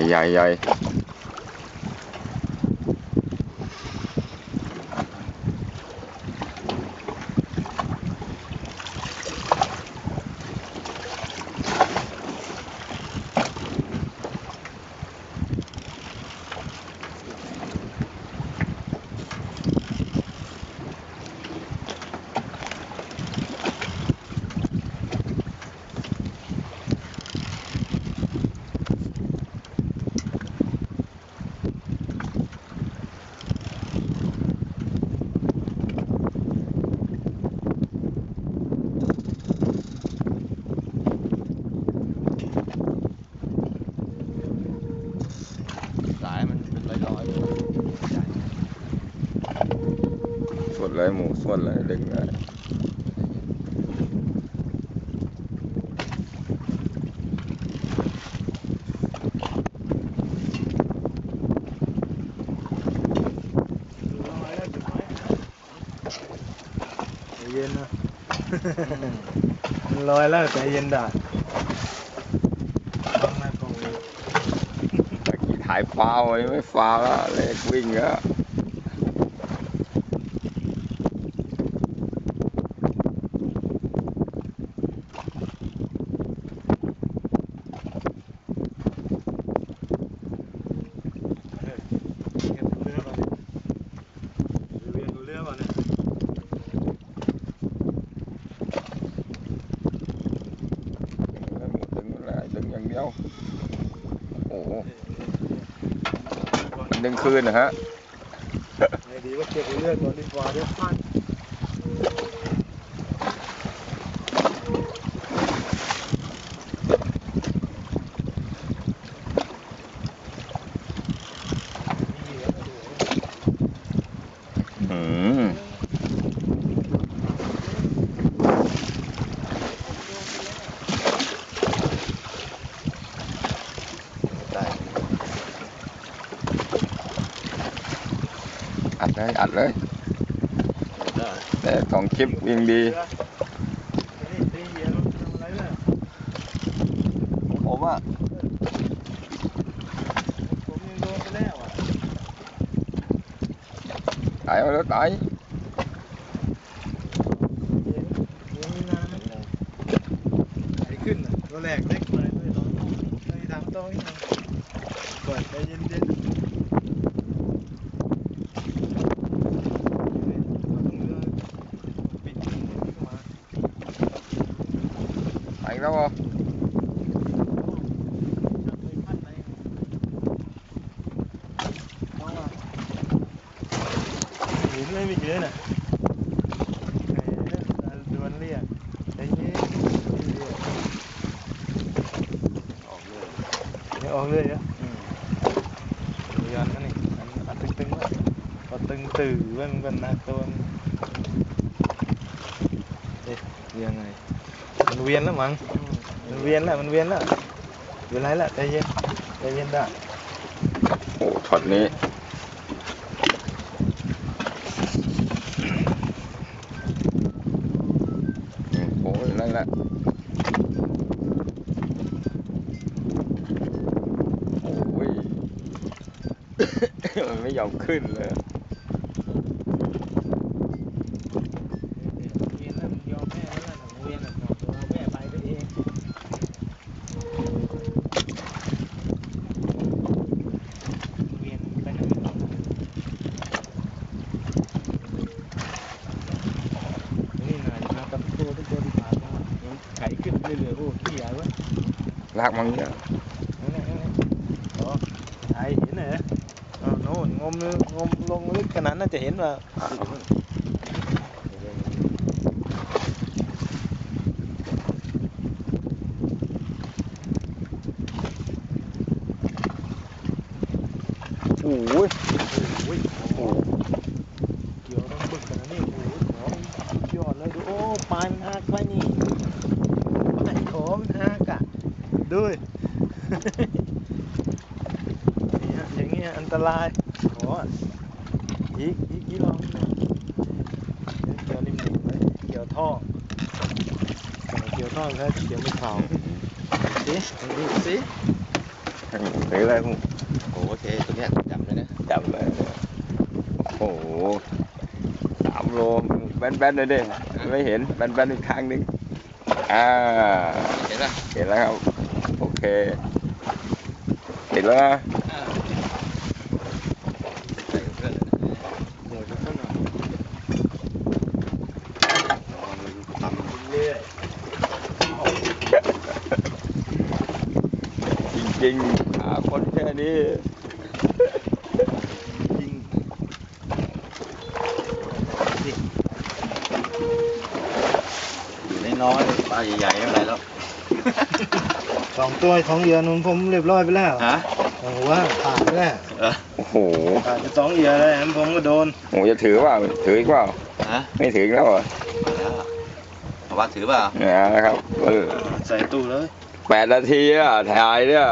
哎呀哎呀！ ส่วนเลยหมูส่วนเลยดึงเลยใจเย็นนะมันลอยแล้วใจเย็นด่าต้องมากองเลยตะกี้ถ่ายฟาวไว้ไม่ฟาวแล้วเล็กวิ่งแล้ว เก็บเรือก่อนดิเรียนดูเรือก่อนเนี่ยดึงเลยดึงอย่างเดียว โอ้โหดึงคืนนะฮะ ไอ้ดีว่าเก็บเรือก่อนดีกว่าเดี๋ยวพลาดนี่เหลือไม่เหลือ อืมได้อัด เลยอัดเลยแต่สองคลิปวิ่งดีผมอะผมยังโดนไปแล้วอะตายมาแล้วตายเลี้ยงเลี้ยงนี่นาเนี่ยไหลขึ้นอะตัวแรกเล็กหน่อยตองตัวที่สามตัวนี่นะก่อนใจเย็นๆเนี่ยเอาถุงเรือปิดขึ้นมา ไปแล้วเหรอ หิน ไม่มีเยอะน่ะดวนเรียกใจเย็นเรียกออกเลยเดี๋ยวออกเลยอะดูยันนั่นนี่อันอันตึงๆไว้พอตึงตื่อไว้มันก็หนักตัวมันเอ๊ะยังไงมันเวียนแล้วมั้งมันเวียนแล้วมันเวียนแล้วเวียนไรล้วใจเย็นใจเย็นได้โอ้ช็อตนี้อืมโอ้ยนั่นแห ละโอ้ย มันไม่ยอมขึ้นเลย เวียนแล้วมันยอมแม่แล้วล่ะเวียนแล้วเอาแม่ไปตัวเองเวียนไปไหนไม่รู้นี่นายนะกับตัวทุกตัวที่ผ่านมายังไขขึ้นเรื่อยๆโอ้ขี้ใหญ่เว้ย ลากมันเนี่ยนั่นแหละนั่นแหละอ๋อไอ้เห็นเหรออ๋อโน่นงมเลยงมลงลึกขนาดน่าจะเห็นว่าโอ้ยโอ้ยโอ้โหเกี่ยวต้องบึกขนาดนี้โอ้โหขอสุดยอดเลยดูโอ้ปลายมันหักไปนี่ปลายขอมันหักอะ ดูดินี่ฮะอย่างเงี้ยอันตรายขออะอีกอีกอีกลองดูเกี่ยวนิ่มๆไว้เกี่ยวท่อเกี่ยวท่อแล้วเกี่ยวไม่เข่าสิดูสิหรืออะไรมึงโอ้โอเคตัวเนี้ยจับเลยนะจับเลยโอ้โหสามโลแบนๆเลยดิไม่เห็นแบนๆอีกข้างหนึงอ่าเห็นป่ะเห็นแล้วครับโอ เคเห็นแล้วนะจริงจริงๆ หาคนแค่นี้ยิงน้อยๆปลาใหญ่ๆไม่เป็นไรแล้ว สองตัวของเหยื่อนุ่นผมเรียบร้อยไปแล้วฮะโอ้โหว่าผ่านไปแล้วเออโอ้โหผ่านไปสองเหยื่อเลยแอมผมก็โดนโหจะถือเปล่าถืออีกเปล่าฮะไม่ถืออีกแล้วเหรอเอาวัดถือเปล่าเนี่ยนะครับเออใส่ตู้เลยแปดนาทีอะถ่ายเนี่ย